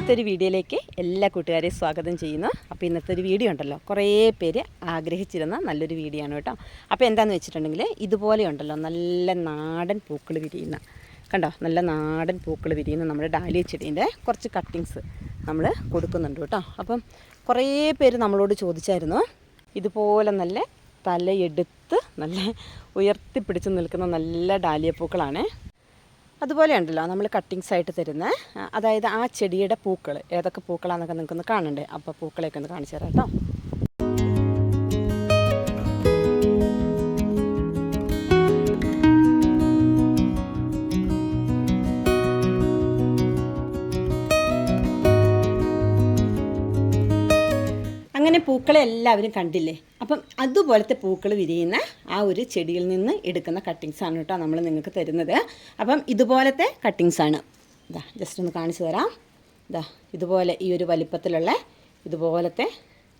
ഇന്നത്തെ ഒരു വീഡിയോയിലേക്ക് എല്ലാ കൂട്ടുകാരെയും സ്വാഗതം ചെയ്യുന്നു. അപ്പോൾ ഇന്നത്തെ ഒരു വീഡിയോ ഉണ്ടല്ലോ. കുറേ പേര് ആഗ്രഹിച്ചിരുന്ന നല്ലൊരു വീഡിയോ ആണ് കേട്ടോ. അപ്പോൾ എന്താണെന്ന് വെച്ചിട്ടുണ്ടെങ്കിൽ ഇതുപോലെ ഉണ്ടല്ലോ. നല്ല നാടൻ പൂക്കൾ വിരിയുന്ന. കണ്ടോ? നല്ല നാടൻ പൂക്കൾ വിരിയുന്ന നമ്മുടെ ഡാലിയ ചെടീന്റെ കുറച്ച് കട്ടിങ്സ് നമ്മൾ കൊടുക്കുന്നുണ്ട് കേട്ടോ. അപ്പം കുറേ പേര് നമ്മളോട് ചോദിച്ചായിരുന്നു. ഇതുപോലെ നല്ല തലയെടുത്ത് നല്ല ഉയർത്തിപ്പിടിച്ച് നിൽക്കുന്ന നല്ല ഡാലിയ പൂക്കളാണ്. അതുപോലെ ഉണ്ടല്ലോ നമ്മൾ കട്ടിങ്സ് ആയിട്ട് തരുന്ന അതായത് ആ ചെടിയുടെ പൂക്കൾ ഏതൊക്കെ പൂക്കളാണെന്നൊക്കെ നിങ്ങൾക്കൊന്ന് കാണണ്ടേ? അപ്പോൾ പൂക്കളെയൊക്കെ ഒന്ന് കാണിച്ചു തരാം കേട്ടോ. അങ്ങനെ പൂക്കളെ എല്ലാവരും കണ്ടില്ലേ? അപ്പം അതുപോലത്തെ പൂക്കൾ വിരിയുന്ന ആ ഒരു ചെടിയിൽ നിന്ന് എടുക്കുന്ന കട്ടിങ്സ് ആണ് കേട്ടോ നമ്മൾ നിങ്ങൾക്ക് തരുന്നത്. അപ്പം ഇതുപോലത്തെ കട്ടിങ്സ് ആണ്. ഇതാ ജസ്റ്റ് ഒന്ന് കാണിച്ചു തരാം. ഇതാ ഇതുപോലെ ഈ ഒരു വലിപ്പത്തിലുള്ള ഇതുപോലത്തെ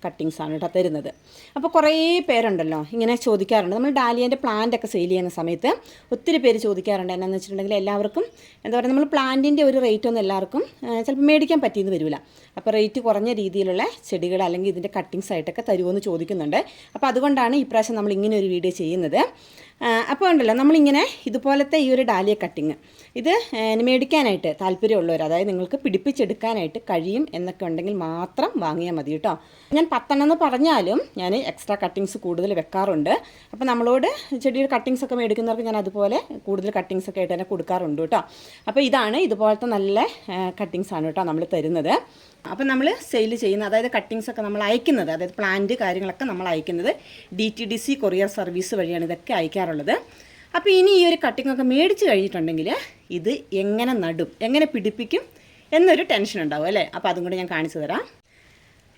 കട്ടിങ്സ് ആണ് കേട്ടോ തരുന്നത്. അപ്പോൾ കുറേ പേരുണ്ടല്ലോ ഇങ്ങനെ ചോദിക്കാറുണ്ട്. നമ്മൾ ഡാലിയന്റെ ഒക്കെ സെയിൽ ചെയ്യുന്ന സമയത്ത് ഒത്തിരി പേര് ചോദിക്കാറുണ്ട് എന്നാന്ന് വെച്ചിട്ടുണ്ടെങ്കിൽ എല്ലാവർക്കും എന്താ പറയുക നമ്മൾ പ്ലാന്റിന്റെ ഒരു റേറ്റ് ഒന്നും എല്ലാവർക്കും ചിലപ്പോൾ മേടിക്കാൻ പറ്റിയെന്ന് വരില്ല അപ്പോൾ റേറ്റ് കുറഞ്ഞ രീതിയിലുള്ള ചെടികൾ അല്ലെങ്കിൽ ഇതിന്റെ കട്ടിങ്സ് ആയിട്ടൊക്കെ തരുമോ ചോദിക്കുന്നുണ്ട്. അപ്പോൾ അതുകൊണ്ടാണ് ഇപ്രാവശ്യം നമ്മൾ ഇങ്ങനെ ഒരു വീഡിയോ ചെയ്യുന്നത്. അപ്പോൾ ഉണ്ടല്ലോ നമ്മളിങ്ങനെ ഇതുപോലത്തെ ഈ ഒരു ഡാലിയ കട്ടിങ് ഇത് മേടിക്കാനായിട്ട് താല്പര്യമുള്ളവർ അതായത് നിങ്ങൾക്ക് പിടിപ്പിച്ചെടുക്കാനായിട്ട് കഴിയും എന്നൊക്കെ ഉണ്ടെങ്കിൽ മാത്രം വാങ്ങിയാൽ മതി കേട്ടോ ഞാൻ പത്തെണ്ണം എന്ന് പറഞ്ഞാലും ഞാൻ എക്സ്ട്രാ കട്ടിങ്സ് കൂടുതൽ വെക്കാറുണ്ട്. അപ്പോൾ നമ്മളോട് ചെടിയുടെ കട്ടിങ്സ് ഒക്കെ മേടിക്കുന്നവർക്ക് ഞാൻ അതുപോലെ കൂടുതൽ കട്ടിങ്സ് ഒക്കെ ആയിട്ട് തന്നെ കൊടുക്കാറുണ്ട് കേട്ടോ. അപ്പോൾ ഇതാണ് ഇതുപോലത്തെ നല്ല കട്ടിങ്സ് ആണ് കേട്ടോ നമ്മൾ തരുന്നത്. അപ്പോൾ നമ്മൾ സെയിൽ ചെയ്യുന്ന അതായത് കട്ടിങ്സ് ഒക്കെ നമ്മൾ അയക്കുന്നത് അതായത് പ്ലാന്റ് കാര്യങ്ങളൊക്കെ നമ്മൾ അയക്കുന്നത് D T D C courier service വഴിയാണ് ഇതൊക്കെ അയക്കാറുള്ളത്. അപ്പോൾ ഇനി ഈ ഒരു കട്ടിംഗ് ഒക്കെ മേടിച്ച് കഴിഞ്ഞിട്ടുണ്ടെങ്കിൽ ഇത് എങ്ങനെ നടും എങ്ങനെ പിടിപ്പിക്കും എന്നൊരു ടെൻഷൻ ഉണ്ടാവും അല്ലേ? അപ്പോൾ അതും കൂടെ ഞാൻ കാണിച്ചു തരാം.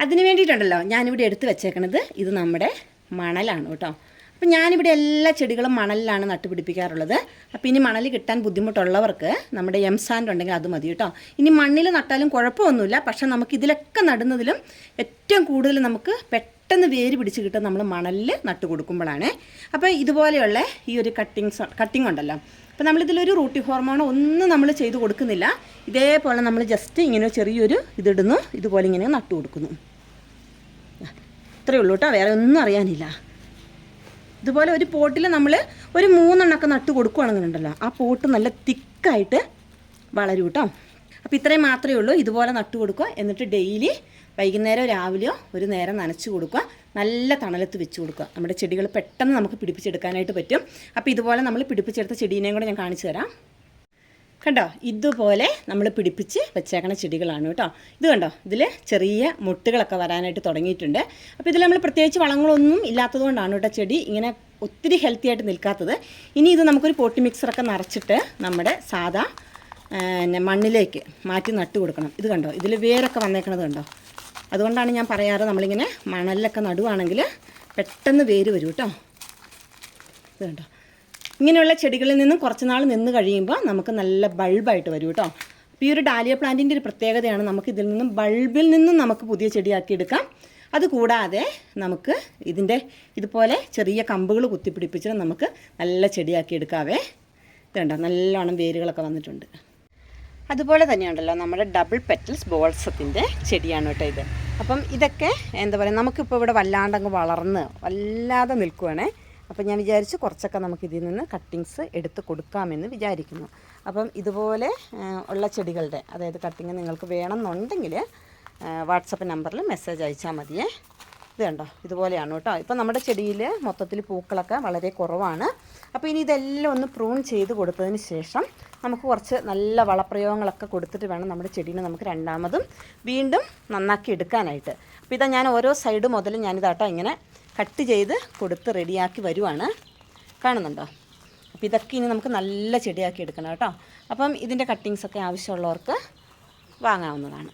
അതിന് വേണ്ടിയിട്ടുണ്ടല്ലോ ഞാനിവിടെ എടുത്ത് വെച്ചേക്കണത് ഇത് നമ്മുടെ മണലാണ് കേട്ടോ. അപ്പം ഞാനിവിടെ എല്ലാ ചെടികളും മണലിലാണ് നട്ടുപിടിപ്പിക്കാറുള്ളത്. അപ്പം ഇനി മണൽ കിട്ടാൻ ബുദ്ധിമുട്ടുള്ളവർക്ക് നമ്മുടെ എം സാൻഡ് ഉണ്ടെങ്കിൽ അത് മതി കേട്ടോ. ഇനി മണ്ണിൽ നട്ടാലും കുഴപ്പമൊന്നുമില്ല. പക്ഷേ നമുക്ക് ഇതിലൊക്കെ നടുന്നതിലും ഏറ്റവും കൂടുതൽ നമുക്ക് പെട്ടെന്ന് വേര് പിടിച്ച് കിട്ടും നമ്മൾ മണലിൽ നട്ടു കൊടുക്കുമ്പോഴാണ്. അപ്പോൾ ഇതുപോലെയുള്ള ഈ ഒരു കട്ടിങ്സ് കട്ടിങ് ഉണ്ടല്ലോ. അപ്പോൾ നമ്മളിതിലൊരു റൂട്ടി ഹോർമോണോ ഒന്നും നമ്മൾ ചെയ്ത് കൊടുക്കുന്നില്ല. ഇതേപോലെ നമ്മൾ ജസ്റ്റ് ഇങ്ങനെ ചെറിയൊരു ഇതിടുന്നു. ഇതുപോലെ ഇങ്ങനെ നട്ടു കൊടുക്കുന്നു. ഇത്രയേ ഉള്ളൂ കേട്ടോ. വേറെ ഒന്നും അറിയാനില്ല. ഇതുപോലെ ഒരു പോട്ടിൽ നമ്മൾ ഒരു മൂന്നെണ്ണൊക്കെ നട്ട് കൊടുക്കുകയാണെന്നുണ്ടല്ലോ ആ പോട്ട് നല്ല തിക്കായിട്ട് വളരും കേട്ടോ. അപ്പോൾ ഇത്രയും മാത്രമേ ഉള്ളൂ. ഇതുപോലെ നട്ട് കൊടുക്കുക. എന്നിട്ട് ഡെയിലി വൈകുന്നേരം രാവിലെയോ ഒരു നേരം നനച്ച് കൊടുക്കുക. നല്ല തണലത്ത് വെച്ച് കൊടുക്കുക. നമ്മുടെ ചെടികൾ പെട്ടെന്ന് നമുക്ക് പിടിപ്പിച്ചെടുക്കാനായിട്ട് പറ്റും. അപ്പോൾ ഇതുപോലെ നമ്മൾ പിടിപ്പിച്ചെടുത്ത ചെടീനെയും കൂടെ ഞാൻ കാണിച്ചു തരാം. കണ്ടോ? ഇതുപോലെ നമ്മൾ പിടിപ്പിച്ച് വെച്ചേക്കണ ചെടികളാണ് കേട്ടോ. ഇത് കണ്ടോ? ഇതിൽ ചെറിയ മുട്ടുകളൊക്കെ വരാനായിട്ട് തുടങ്ങിയിട്ടുണ്ട്. അപ്പോൾ ഇതിൽ നമ്മൾ പ്രത്യേകിച്ച് വളങ്ങളൊന്നും ഇല്ലാത്തതുകൊണ്ടാണ് കേട്ടോ ചെടി ഇങ്ങനെ ഒത്തിരി ഹെൽത്തി ആയിട്ട് നിൽക്കാത്തത്. ഇനി ഇത് നമുക്കൊരു പോട്ടി മിക്സറൊക്കെ നിറച്ചിട്ട് നമ്മുടെ സാധാ മണ്ണിലേക്ക് മാറ്റി നട്ട് കൊടുക്കണം. ഇത് കണ്ടോ? ഇതിൽ വേരൊക്കെ വന്നേക്കണത് കണ്ടോ? അതുകൊണ്ടാണ് ഞാൻ പറയാറ് നമ്മളിങ്ങനെ മണലിലൊക്കെ നടുവാണെങ്കിൽ പെട്ടെന്ന് വേര് വരും കേട്ടോ. ഇത് കണ്ടോ? ഇങ്ങനെയുള്ള ചെടികളിൽ നിന്നും കുറച്ച് നാൾ നിന്ന് കഴിയുമ്പോൾ നമുക്ക് നല്ല ബൾബായിട്ട് വരും കേട്ടോ. അപ്പോൾ ഈ ഒരു ഡാലിയ പ്ലാന്റിന്റെ ഒരു പ്രത്യേകതയാണ് നമുക്ക് ഇതിൽ നിന്നും ബൾബിൽ നിന്നും നമുക്ക് പുതിയ ചെടിയാക്കി എടുക്കാം. അതുകൂടാതെ നമുക്ക് ഇതിന്റെ ഇതുപോലെ ചെറിയ കമ്പുകൾ കുത്തിപ്പിടിപ്പിച്ചിട്ട് നമുക്ക് നല്ല ചെടിയാക്കി എടുക്കാവേ. ഇതുണ്ടോ? നല്ലോണം വേരുകളൊക്കെ വന്നിട്ടുണ്ട്. അതുപോലെ തന്നെയുണ്ടല്ലോ നമ്മുടെ ഡബിൾ പെറ്റൽസ് ബോൾസത്തിന്റെ ചെടിയാണ് കേട്ടോ ഇത്. അപ്പം ഇതൊക്കെ എന്താ പറയുക നമുക്കിപ്പോൾ ഇവിടെ വല്ലാണ്ടങ്ങ് വളർന്ന് വല്ലാതെ നിൽക്കുവാണേ. അപ്പം ഞാൻ വിചാരിച്ചു കുറച്ചൊക്കെ നമുക്ക് ഇതിൽ നിന്ന് കട്ടിങ്സ് എടുത്ത് കൊടുക്കാമെന്ന് വിചാരിക്കുന്നു. അപ്പം ഇതുപോലെ ഉള്ള ചെടികളുടെ അതായത് കട്ടിങ് നിങ്ങൾക്ക് വേണമെന്നുണ്ടെങ്കിൽ വാട്സപ്പ് നമ്പറിൽ മെസ്സേജ് അയച്ചാൽ മതിയേ. ഇത് കണ്ടോ? ഇതുപോലെയാണ് കേട്ടോ. ഇപ്പം നമ്മുടെ ചെടിയിൽ മൊത്തത്തിൽ പൂക്കളൊക്കെ വളരെ കുറവാണ്. അപ്പോൾ ഇനി ഇതെല്ലാം ഒന്ന് പ്രൂൺ ചെയ്ത് കൊടുത്തതിന് ശേഷം നമുക്ക് കുറച്ച് നല്ല വളപ്രയോഗങ്ങളൊക്കെ കൊടുത്തിട്ട് വേണം നമ്മുടെ ചെടീനെ നമുക്ക് രണ്ടാമതും വീണ്ടും നന്നാക്കി എടുക്കാനായിട്ട്. അപ്പോൾ ഇതാ ഞാൻ ഓരോ സൈഡ് മുതൽ ഞാനിതാട്ടോ ഇങ്ങനെ കട്ട് ചെയ്ത് കൊടുത്ത് റെഡിയാക്കി വരുവാണ്. കാണുന്നുണ്ടോ? അപ്പോൾ ഇതൊക്കെ ഇനി നമുക്ക് നല്ല ചെടിയാക്കി എടുക്കണം കേട്ടോ. അപ്പം ഇതിന്റെ കട്ടിങ്സൊക്കെ ആവശ്യമുള്ളവർക്ക് വാങ്ങാവുന്നതാണ്.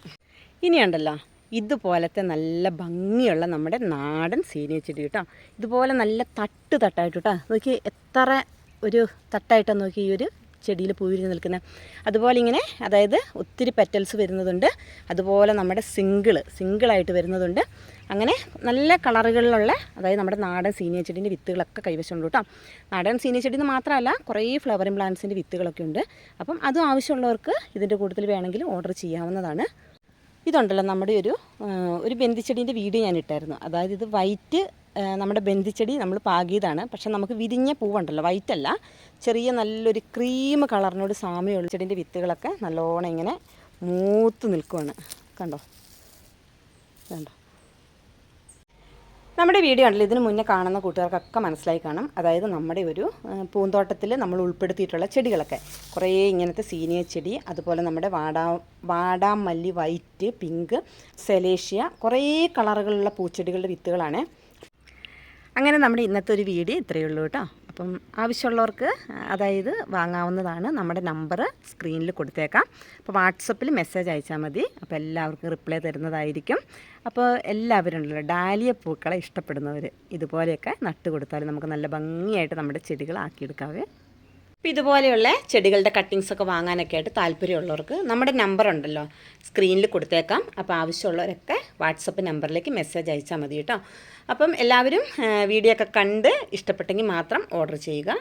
ഇനിയുണ്ടല്ലോ ഇതുപോലത്തെ നല്ല ഭംഗിയുള്ള നമ്മുടെ നാടൻ സീനിയ ചെടി കേട്ടോ. ഇതുപോലെ നല്ല തട്ട് തട്ടായിട്ട് കേട്ടോ. നോക്കി എത്ര ഒരു തട്ടായിട്ടാണ് നോക്കി ഈ ഒരു ചെടിയിൽ പൂവിരിഞ്ഞ് നിൽക്കുന്നത് അതുപോലെ ഇങ്ങനെ അതായത് ഒത്തിരി പെറ്റൽസ് വരുന്നതുണ്ട്. അതുപോലെ നമ്മുടെ സിംഗിൾ സിംഗിളായിട്ട് വരുന്നതുണ്ട്. അങ്ങനെ നല്ല കളറുകളിലുള്ള അതായത് നമ്മുടെ നാടൻ സീനിയ ചെടീന്റെ വിത്തുകളൊക്കെ കൈവശമുണ്ട് കേട്ടോ. നാടൻ സീനിയ ചെടി മാത്രമല്ല കുറേ ഫ്ലവറിങ് പ്ലാന്റ്സിന്റെ വിത്തുകളൊക്കെ ഉണ്ട്. അപ്പം അതും ആവശ്യമുള്ളവർക്ക് ഇതിന്റെ കൂട്ടത്തിൽ വേണമെങ്കിൽ ഓർഡർ ചെയ്യാവുന്നതാണ്. ഇതുണ്ടല്ലോ നമ്മുടെ ഒരു ഒരു ബന്ധിച്ചെടീന്റെ വീഡിയോ ഞാൻ ഇട്ടായിരുന്നു. അതായത് ഇത് വൈറ്റ് നമ്മുടെ ബന്ധിച്ചെടി നമ്മൾ പാകിയതാണ്. പക്ഷെ നമുക്ക് വിരിഞ്ഞ പൂവുണ്ടല്ലോ വൈറ്റ് അല്ല ചെറിയ നല്ലൊരു ക്രീം കളറിനോട് സാമ്യമുള്ള ചെടീന്റെ വിത്തുകളൊക്കെ നല്ലോണം ഇങ്ങനെ മൂത്ത് നിൽക്കുവാണ്. കണ്ടോ? കണ്ടോ? നമ്മുടെ വീഡിയോ ആണല്ലോ ഇതിന് മുന്നേ കാണുന്ന കൂട്ടുകാർക്കൊക്കെ മനസ്സിലായി കാണും. അതായത് നമ്മുടെ ഒരു പൂന്തോട്ടത്തിൽ നമ്മൾ ഉൾപ്പെടുത്തിയിട്ടുള്ള ചെടികളൊക്കെ. കുറേ ഇങ്ങനത്തെ സീനിയർ ചെടി അതുപോലെ നമ്മുടെ വാടാ വാടാമല്ലി വൈറ്റ് പിങ്ക് സെലേഷ്യ കുറേ കളറുകളുള്ള പൂച്ചെടികളുടെ വിത്തുകളാണ് അങ്ങനെ നമ്മുടെ ഇന്നത്തെ ഒരു വീഡിയോ ഇത്രയേ ഉള്ളൂ കേട്ടോ. അപ്പം ആവശ്യമുള്ളവർക്ക് അതായത് വാങ്ങാവുന്നതാണ് നമ്മുടെ നമ്പർ സ്ക്രീനിൽ കൊടുത്തേക്കാം. അപ്പോൾ വാട്സപ്പിൽ മെസ്സേജ് അയച്ചാൽ മതി. അപ്പോൾ എല്ലാവർക്കും റിപ്ലൈ തരുന്നതായിരിക്കും. അപ്പോൾ എല്ലാവരും ഉണ്ടല്ലോ ഡാലിയ പൂക്കളെ ഇഷ്ടപ്പെടുന്നവർ ഇതുപോലെയൊക്കെ നട്ട് കൊടുത്താൽ നമുക്ക് നല്ല ഭംഗിയായിട്ട് നമ്മുടെ ചെടികൾ ആക്കിയെടുക്കാവേ ഇതുപോലെയുള്ള ചെടികളുടെ കട്ടിങ്സ് ഒക്കെ വാങ്ങാനൊക്കെ ആയിട്ട് താല്പര്യമുള്ളവർക്ക് നമ്മുടെ നമ്പർ ഉണ്ടല്ലോ. സ്ക്രീനിൽ കൊടുത്തേക്കാം. അപ്പോൾ ആവശ്യമുള്ളവരൊക്കെ വാട്സപ്പ് നമ്പറിലേക്ക് മെസ്സേജ് അയച്ചാൽ മതി കേട്ടോ. അപ്പം എല്ലാവരും വീഡിയോ ഒക്കെ കണ്ട് ഇഷ്ടപ്പെട്ടെങ്കിൽ മാത്രം ഓർഡർ ചെയ്യുക.